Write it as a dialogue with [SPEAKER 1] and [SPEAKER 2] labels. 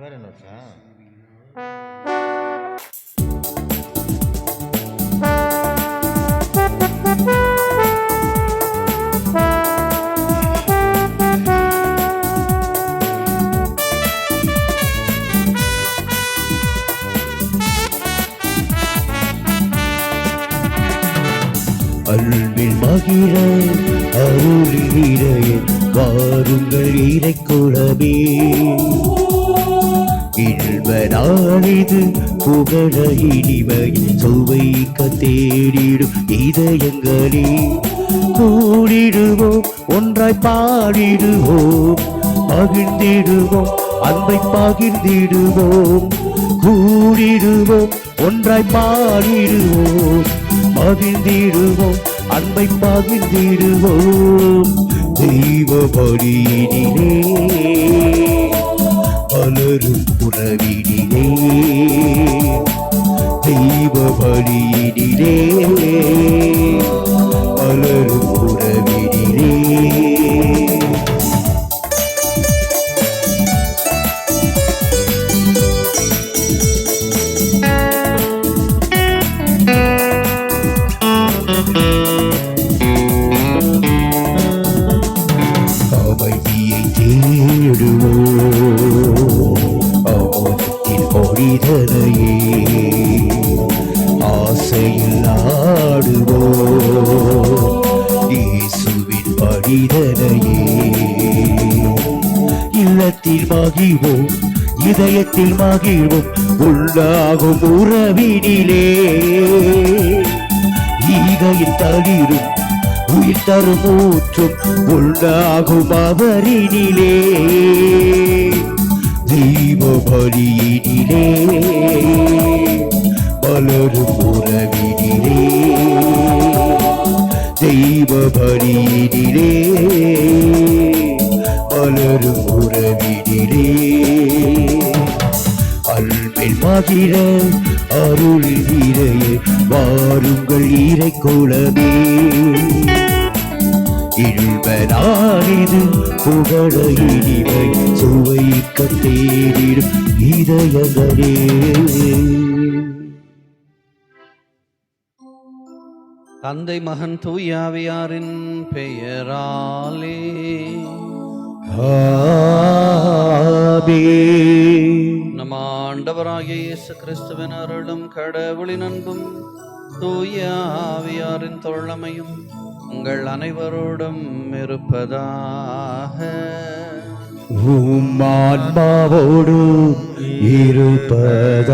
[SPEAKER 1] வேற என்ன வருஷம்
[SPEAKER 2] அன்பில் மகிழ அருளிடையே வாருங்கள் இறை இறைக்குளமே இல்வனாளிது புகழ இனிமை சுவைக்க தேடிடும் இதயங்களே. கூடிடுவோம் ஒன்றாய் பாடிடுவோம் பகிர்ந்திடுவோம் அன்பை பகிர்ந்திடுவோம். கூடிடுவோம் ஒன்றாய் பாடிடுவோம் பகிர்ந்திடுவோம் அன்பை பகிர்ந்திடுவோம். தெய்வ பலியினிலே மலரும் உறவினிலே தெய்வ பலியினிலே மலரும் தேடுவோம் பொழிதனையே ஆசையில் ஆடுவோம் இயேசுவின் படிதனையே இல்லத்தில் மகிழ்வோம் இதயத்தில் மகிழ்வோம் உள்ளாகும் உறவினிலே ஈகையில் தளிரும் உயிர் தரும் ஊற்றும் உண்டாகும் அவரினிலே தெய்வ பலியினிலே மலரும் உறவினிலே தெய்வ பலியினிலே மலரும் உறவினிலே அன்பில் மகிழ அருள் இறையே வாருங்கள் இறை குளமே இழ்வனானிது புகழ இனிமை. தேடிடும்
[SPEAKER 3] தந்தை மகன் தூயாவியாரின் பெயராலே. நம் ஆண்டவராகிய இயேசு கிறிஸ்துவின் அருளும் கடவுளின் அன்பும் தூயாவியாரின் தோழமையும் உங்கள் அனைவரோடும் இருப்பதாக.
[SPEAKER 2] உம் ஆன்மாவோடு இருப்பதாக.